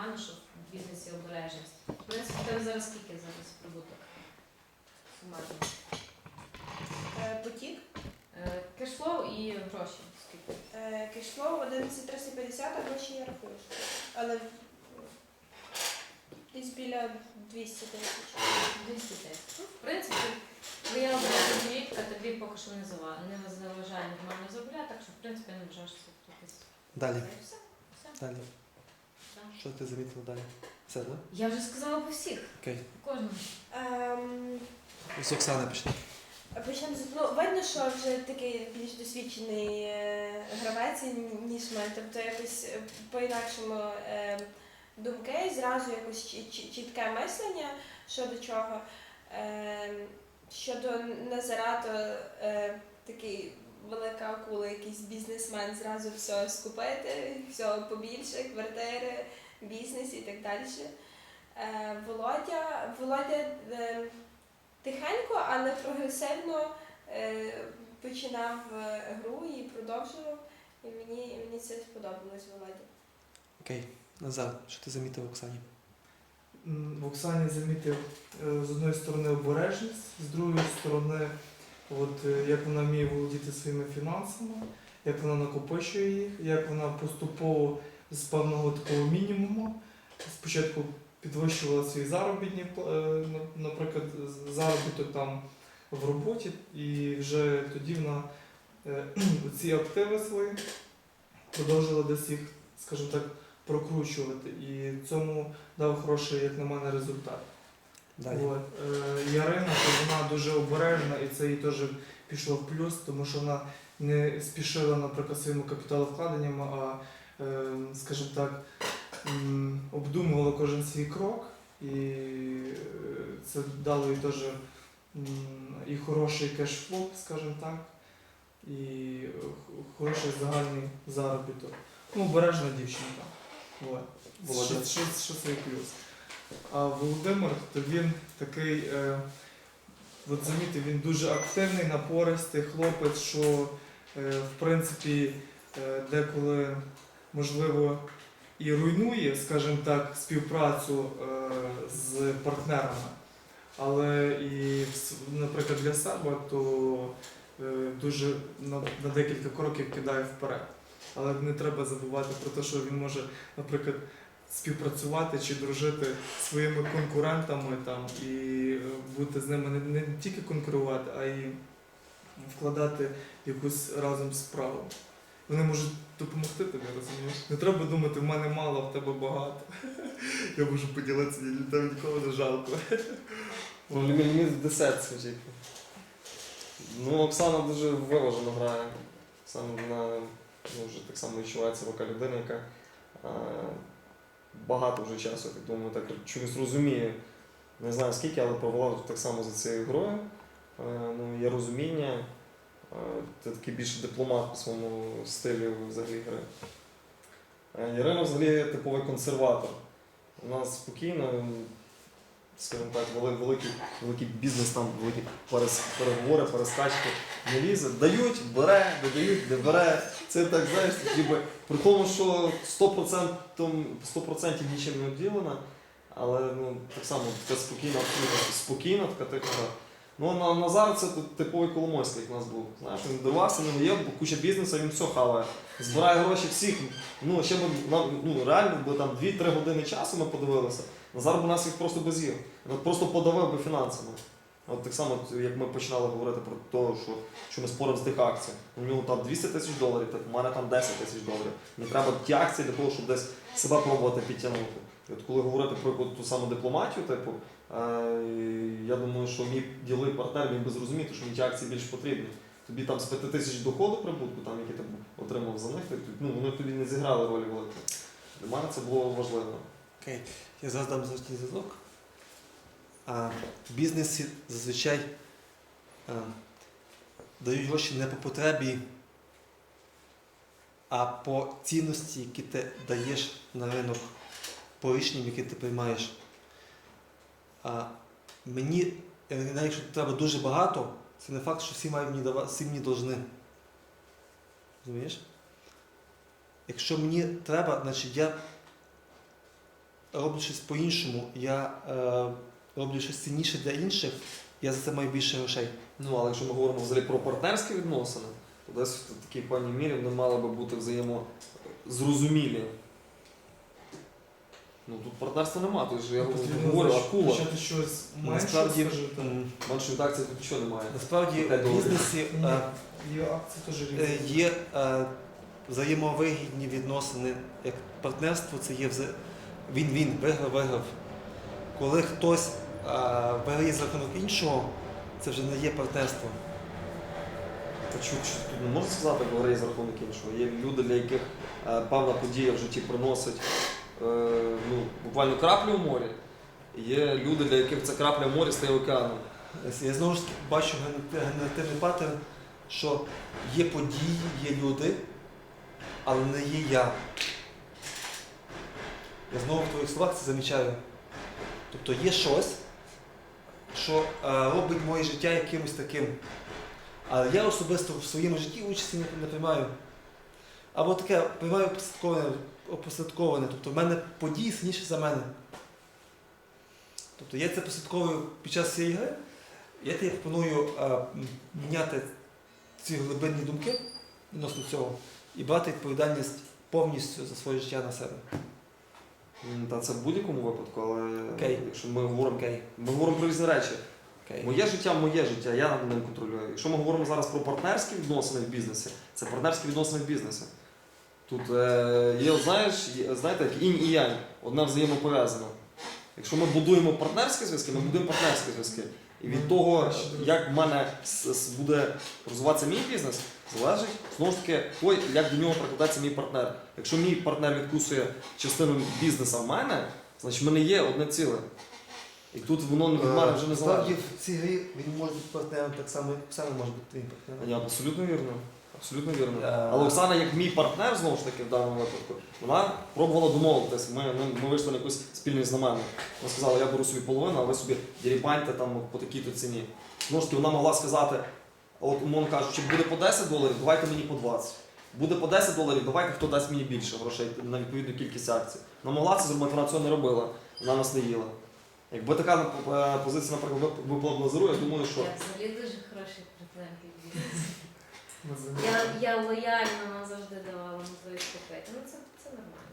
погано, що в бізнесі обережність. В принципі, тебе зараз скільки зараз прибуток? Сумарно. Е, Потік. Е, Кешфлоу і гроші. Скільки? Е, Кешфлоу 11350, а гроші я рахую. Але десь біля 200 тисяч. 200 тисяч. Ну, в принципі, твоя обережна річка тобі поки що не зава- не заважає нормально заробляти, так що в принципі я не вважаю, що це якийсь. Далі. Все. все. Далі. Що ти замітила далі? Все, так? Я вже сказала по всіх. Окей. По кожному. Ем, З Оксани. Почнемо з ну, видно, що вже такий більш досвідчений е, гравець, ніж ми. Тобто якось е, по-інакшому е, думки, зразу якось чі- чі- чітке мислення щодо чого. Е, щодо Назара, то е, такий велика акула, якийсь бізнесмен, зразу все скупити, все побільше, квартири, бізнес і так далі. Е, Володя, Володя е, тихенько, але прогресивно е, починав гру і продовжував. І мені, мені це сподобалось Володі. Окей. Назар, що ти замітив в Оксані? В Оксані замітив з одної сторони обережність, з другої сторони, от, як вона вміє володіти своїми фінансами, як вона накопичує їх, як вона поступово з певного такого мінімуму спочатку підвищувала свої заробітні, е, наприклад, заробіток там в роботі, і вже тоді вона е, ці активи свої продовжила десь їх, скажімо так, прокручувати. І цьому дав хороший, як на мене, результат. Далі. От. Е, Ярина, то вона дуже обережна, і це їй теж пішло в плюс, тому що вона не спішила, наприклад, своїми капіталовкладеннями, а, скажімо так, обдумувала кожен свій крок, і е, це дало їй теж і хороший кешфлоу, скажімо так, і хороший загальний заробіток. Ну, обережна дівчинка. От. Що, що, що це плюс. А Володимир, то він такий, е, от замітив, він дуже активний, напористий хлопець, що е, в принципі е, деколи можливо і руйнує, скажімо так, співпрацю е, з партнерами. Але і, наприклад, для себе то е, дуже на, на декілька кроків кидає вперед. Але не треба забувати про те, що він може, наприклад, співпрацювати чи дружити зі своїми конкурентами там, і е, бути з ними не, не тільки конкурувати, а й вкладати якусь разом справу. Вони можуть допомогти тобі, розумієш? Не треба думати, в мене мало, в тебе багато. Я можу поділитися, тебе ніколи не жалко. Ну, мені, мені десерт, скажіть. Ну, Оксана дуже виважено грає. Оксана вона ну, вже так само відчувається така людина, яка е, багато вже часу, я думаю, так чомусь розуміє. Не знаю скільки, але провела так само за цією грою. Е, ну, є розуміння. Е, ти такий більше дипломат по своєму стилі взагалі гри. Е, Ярина взагалі типовий консерватор. Вона спокійно, скажімо так, великий, великий бізнес, там великі переговори, перескачки не лізе. Дають, бере, додають, не бере. Це так, знаєш, ніби при тому, що 100%, 100% нічим не обділена, але ну, так само така спокійна, абсолютно спокійна така тиха. Ну, на Назар це типовий Коломойський, як у нас був. Знаєш, він дорвався, не є, куча бізнесу, він все хаває. Збирає гроші всіх. Ну, ще б ну, реально, бо там 2-3 години часу ми подивилися. Назар б нас їх просто без їв. Він просто подавив би фінансами. От так само, як ми починали говорити про те, що, що ми споримо з тих акцій. У нього там 200 тисяч доларів, так у мене там 10 тисяч доларів. Мені треба ті акції для того, щоб десь себе пробувати підтягнути. І от коли говорити про ту саму дипломатію, типу, я думаю, що мій діловий партнер міг би зрозуміти, що мені ті акції більш потрібні. Тобі там з 5 тисяч доходу прибутку, там, які ти отримав за них, ну, вони тобі не зіграли ролі великої. Для мене це було важливо. Окей. Я зараз дам зворотній зв'язок. А в бізнесі зазвичай а, дають гроші не по потребі, а по цінності, які ти даєш на ринок, по рішенням, які ти приймаєш. А мені, навіть якщо треба дуже багато, це не факт, що всі мають мені давати, всі мені должны. Розумієш? Якщо мені треба, значить я роблю щось по-іншому, я е, роблю щось цінніше для інших, я за це маю більше грошей. Ну, але якщо ми говоримо взагалі про партнерські відносини, то десь в такій певній мірі вони мали би бути взаємозрозумілі. Ну тут партнерства немає, тут же я Потрібно говорю, акула. почати щось менше, Насправді, скажи так. м, Меншої редакції тут нічого немає. насправді П'ять в доларів. бізнесі е, Є акції теж е, різні. є е, взаємовигідні відносини. Як партнерство це є вза... він-він, виграв-виграв. Коли хтось е, виграє за рахунок іншого, це вже не є партнерство. Та чу- чу- Тут не можна сказати, говори за рахунок іншого. Є люди, для яких е, певна подія в житті приносить ну, буквально краплю в морі. Є люди, для яких ця крапля в морі стає океаном. Я знову ж бачу генеративний паттерн, що є події, є люди, але не є я. Я знову в твоїх словах це замічаю. Тобто є щось, що е, робить моє життя якимось таким. Але я особисто в своєму житті участі не приймаю. Або таке приймаю опосередковане, опосередковане. Тобто в мене події сильніші за мене. Тобто я це послідковую під час цієї гри. Я тобі пропоную е, міняти ці глибинні думки відносно цього і брати відповідальність повністю за своє життя на себе. Та це в будь-якому випадку, але Окей. якщо ми говоримо, Окей. ми говоримо про різні речі. Окей. Моє життя моє життя, я над ним контролюю. Якщо ми говоримо зараз про партнерські відносини в бізнесі, це партнерські відносини в бізнесі. Тут е, є, знаєш, знаєте, як інь і янь, одне взаємопов'язане. Якщо ми будуємо партнерські зв'язки, ми будуємо партнерські зв'язки. І від того, як в мене буде розвиватися мій бізнес, залежить знову ж таки, той, як до нього прикладається мій партнер. Якщо мій партнер відкусує частину бізнесу в мене, значить в мене є одне ціле. І тут воно від мене вже не Насправді залежить. в цій грі він може бути партнером так само, як Оксана може бути твоїм партнером. Ні, абсолютно вірно. Абсолютно вірно. Е, Але Оксана, як мій партнер, знову ж таки, в даному випадку, вона пробувала домовитися. Ми, ми, ми вийшли на якусь спільний знаменник. Вона сказала, я беру собі половину, а ви собі дірібаньте там по такій-то ціні. Знову ж таки, вона могла сказати, от умовно кажучи, буде по 10 доларів, давайте мені по 20. Буде по 10 доларів, давайте хто дасть мені більше грошей на відповідну кількість акцій. Вона могла це зробити, вона цього не робила. Вона нас не їла. Якби така е, позиція, наприклад, вип- випала б Лазару, я думаю, що Я взагалі дуже хороший. Називаємо. Я, я лояльна, завжди давала можливість купити. Ну це, це нормально.